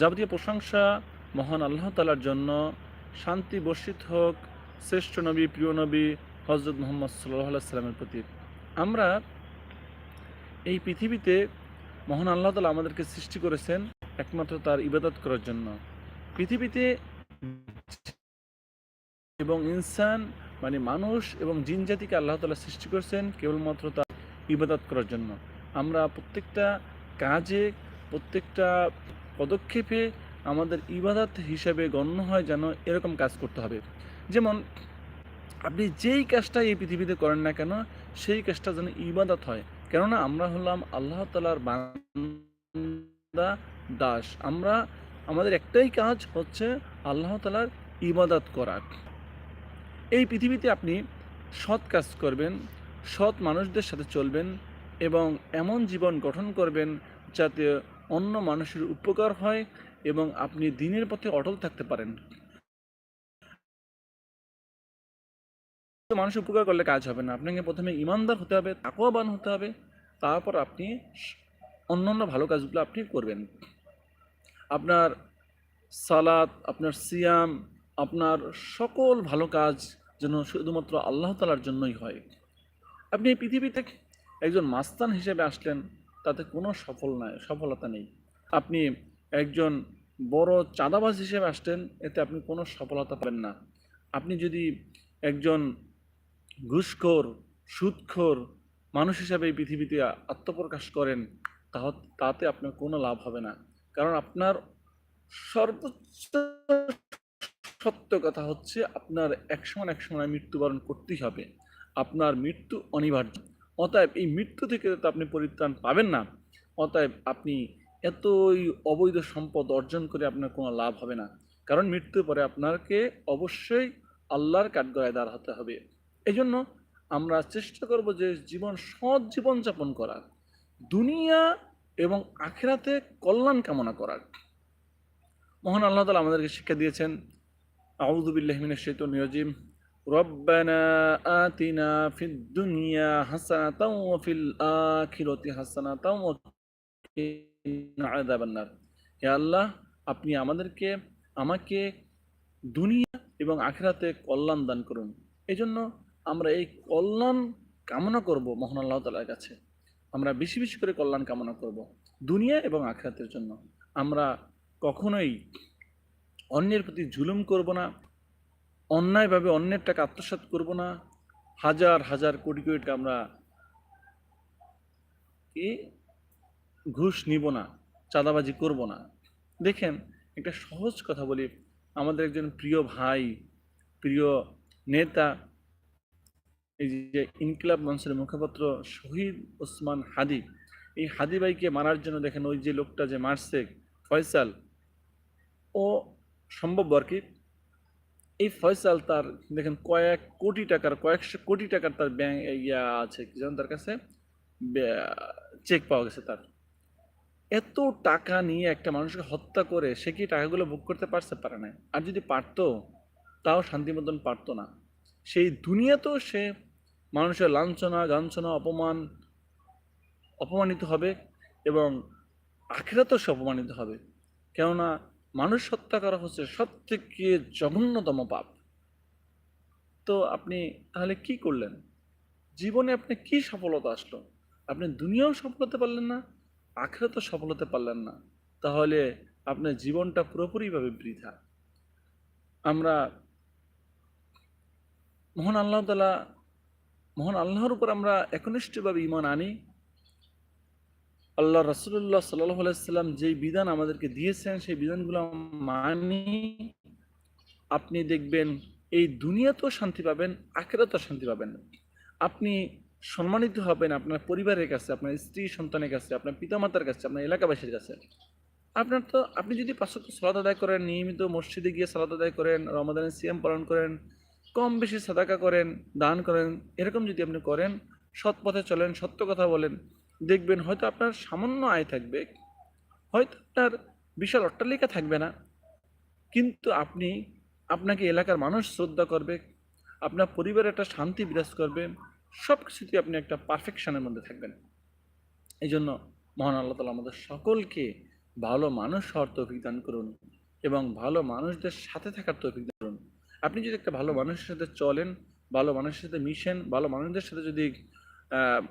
যাবতীয় প্রশংসা মহান আল্লাহ তালার জন্য। শান্তি বর্ষিত হোক শ্রেষ্ঠ নবী, প্রিয় নবী হজরত মোহাম্মদ সাল্লামের প্রতি। আমরা এই পৃথিবীতে মহান আল্লাহ তালা আমাদেরকে সৃষ্টি করেছেন একমাত্র তার ইবাদত করার জন্য। পৃথিবীতে এবং ইনসান মানে মানুষ এবং জিন জাতিকে আল্লাহ তালা সৃষ্টি করেছেন কেবলমাত্র তার ইবাদত করার জন্য। আমরা প্রত্যেকটা কাজে প্রত্যেকটা পদক্ষেপে আমাদের ইবাদত হিসাবে গণ্য হয় যেন এরকম কাজ করতে হবে। যেমন, আপনি যেই কাজটা এই পৃথিবীতে করেন না কেন, সেই কাজটা যেন ইবাদত হয়। কেননা, আমরা হলাম আল্লাহ তালার বান্দা, দাস। আমরা, আমাদের একটাই কাজ হচ্ছে আল্লাহ তালার ইবাদত করা। এই পৃথিবীতে আপনি সৎ কাজ করবেন, সৎ মানুষদের সাথে চলবেন এবং এমন জীবন গঠন করবেন যাতে অন্য মানুষের উপকার হয় এবং আপনি দিনের পথে অটল থাকতে পারেন। মানুষ উপকার করলে কাজ হবে না। আপনাকে প্রথমে ইমানদার হতে হবে, তাকওয়াবান হতে হবে, তারপর আপনি অন্য অন্য ভালো কাজগুলো আপনি করবেন। আপনার সালাত, আপনার সিয়াম, আপনার সকল ভালো কাজ যেন শুধুমাত্র আল্লাহ তালার জন্যই হয়। আপনি এই পৃথিবীতে একজন মাস্তান হিসেবে আসলেন তাতে কোনো সফল নাই, সফলতা নেই। আপনি একজন বড় চাঁদাবাজ হিসেবে আসতেন, এতে আপনি কোনো সফলতা পাবেন না। আপনি যদি একজন ঘুষখোর, সুদখোর মানুষ হিসাবে এই পৃথিবীতে আত্মপ্রকাশ করেন তাতে আপনার কোনো লাভ হবে না। কারণ আপনার সর্বোচ্চ সত্য কথা হচ্ছে, আপনার এক সময় এক সময় মৃত্যুবরণ করতেই হবে। আপনার মৃত্যু অনিবার্য। অতএব এই মৃত্যু থেকে তো আপনি পরিত্রাণ পাবেন না। অতএব আপনি এতই অবৈধ সম্পদ অর্জন করে আপনার কোনো লাভ হবে না। কারণ মৃত্যুর পরে আপনাকে অবশ্যই আল্লাহর কাঠগড়ায় দাঁড় হতে হবে। এই জন্য আমরা চেষ্টা করব যে জীবন সৎ জীবনযাপন করার, দুনিয়া এবং আখেরাতে কল্যাণ কামনা করার। মহান আল্লাহ তালা আমাদেরকে শিক্ষা দিয়েছেন আউদুবিল্লাহমিন শৈতন নিয়জিম ربنا آتنا في الدنيا حسنة وفي الآخرة حسنة وقنا عذاب النار হে আল্লাহ আপনি আমাদেরকে আমাকে দুনিয়া এবং আখেরাতে কল্যাণ দান করুন এই জন্য আমরা এই কল্যাণ কামনা করব মহান আল্লাহ তালার কাছে আমরা বেশি বেশি করে কল্যাণ কামনা করব দুনিয়া এবং আখেরাতের জন্য আমরা কখনোই অন্যের প্রতি জুলুম করব না অন্যায়ভাবে অন্যের টাকা আত্মসাৎ করব না। হাজার হাজার কোটি কোটি টাকা আমরা কি? ঘুষ নিব না, চাঁদাবাজি করব না। দেখেন, একটা সহজ কথা বলি, আমাদের একজন প্রিয় ভাই, প্রিয় নেতা, এই যে ইনকিলাব মঞ্চের মুখপাত্র শহীদ ওসমান হাদি, এই হাদি ভাইকে মারার জন্য দেখেন ওই যে লোকটা যে মারছে, ফয়সাল, ও সম্ভব আর কি? এই ফয়সাল তার, দেখেন কয়েক কোটি টাকার, কয়েকশো কোটি টাকার তার ব্যাংক ইয়া আছে, কি তার কাছে? চেক পাওয়া গেছে তার। এত টাকা নিয়ে একটা মানুষকে হত্যা করে, সে কি টাকাগুলো ভোগ করতে পারছে? পারে না আর যদি পারতো, তাও শান্তি মতন পারতো না। সেই দুনিয়াতেও সে মানুষের লাঞ্ছনা, গাঞ্ছনা, অপমান অপমানিত হবে এবং আখেরাতেও সে অপমানিত হবে। কেননা মানুষ হত্যা করা হচ্ছে সব থেকে জঘন্যতম পাপ। তো আপনি তাহলে কি করলেন? জীবনে আপনি কি সফলতা আসলো? আপনি দুনিয়াও সফল হতে পারলেন না আখড়া তো সফল হতে পারলেন না। তাহলে আপনার জীবনটা পুরোপুরিভাবে বৃথা। আমরা মহান আল্লাহ তালা মহান আল্লাহর উপর আমরা একনিষ্ঠভাবে ইমান আনি। আল্লাহ রসুল্লাহ সাল্লাহ আলাইসাল্লাম যেই বিধান আমাদেরকে দিয়েছেন, সেই বিধানগুলো মানি। আপনি দেখবেন এই দুনিয়াতেও শান্তি পাবেন, আখেরাতেও শান্তি পাবেন। আপনি সম্মানিত হবেন আপনার পরিবারের কাছে, আপনার স্ত্রী সন্তানের কাছে, আপনার পিতামাতার কাছে, আপনার এলাকাবাসীর কাছে। আপনার তো, আপনি যদি পাঁচশত সালাদ আদায় করেন, নিয়মিত মসজিদে গিয়ে সালাদ আদায় করেন, রমাদানের সিএম পালন করেন, কম বেশি সাদাকা করেন, দান করেন, এরকম যদি আপনি করেন, সৎ পথে চলেন, সত্য কথা বলেন দেখবেন হয়তো আপনার সামান্য আয় থাকবে, হয়তো আপনার বিশাল অট্টালিকা থাকবে না। কিন্তু আপনি, আপনাকে এলাকার মানুষ শ্রদ্ধা করবে, আপনার পরিবারে একটা শান্তি বিরাজ করবে সব কিছুতে আপনি একটা পারফেকশনের মধ্যে থাকবেন। এই জন্য মহান আল্লাহ তালা আমাদের সকলকে ভালো মানুষ হওয়ার তৌফিক দান করুন এবং ভালো মানুষদের সাথে থাকার তৌফিক দান করুন। আপনি যদি একটা ভালো মানুষের সাথে চলেন, ভালো মানুষের সাথে মিশেন, ভালো মানুষদের সাথে যদি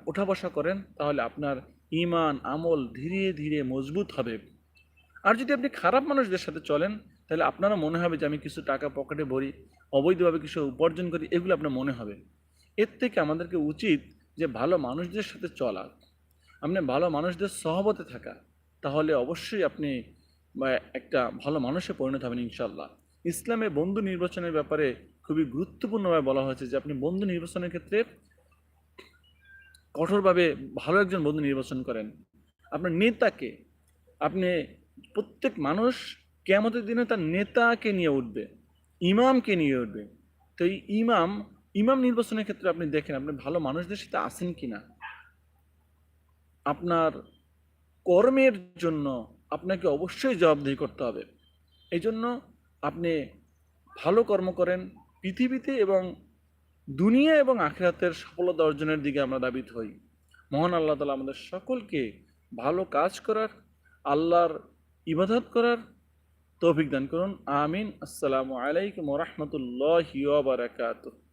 ওঠা বসা করেন, তাহলে আপনার ইমান আমল ধীরে ধীরে মজবুত হবে। আর যদি আপনি খারাপ মানুষদের সাথে চলেন, তাহলে আপনারও মনে হবে যে আমি কিছু টাকা পকেটে ভরি, অবৈধভাবে কিছু উপার্জন করি, এগুলো আপনার মনে হবে। এর থেকে আমাদেরকে উচিত যে ভালো মানুষদের সাথে চলা। আপনি ভালো মানুষদের সহবতে থাকা, তাহলে অবশ্যই আপনি একটা ভালো মানুষে পরিণত হবেন ইনশাল্লাহ ইসলামে বন্ধু নির্বাচনের ব্যাপারে খুবই গুরুত্বপূর্ণভাবে বলা হয়েছে যে আপনি বন্ধু নির্বাচনের ক্ষেত্রে কঠোরভাবে ভালো একজন বন্ধু নির্বাচন করেন। আপনার নেতাকে, আপনি প্রত্যেক মানুষ কেমতের দিনে তার নেতাকে নিয়ে উঠবে, ইমামকে নিয়ে উঠবে। তো এই ইমাম ইমাম নির্বাচনের ক্ষেত্রে আপনি দেখেন, আপনি ভালো মানুষদের সাথে আসেন কি না? আপনার কর্মের জন্য আপনাকে অবশ্যই জবাবদিহি করতে হবে। এই জন্য আপনি ভালো কর্ম করেন, পৃথিবীতে এবং দুনিয়া এবং আখেরাতের সফলতা অর্জনের দিকে আমরা দাবিত হই। মহান আল্লাহ তালা আমাদের সকলকে ভালো কাজ করার, আল্লাহর ইবাদত করার তৌফিক দান করুন। আমিন। আসসালামু আলাইকুম রহমতুল্লাহ বারাকাতুহ।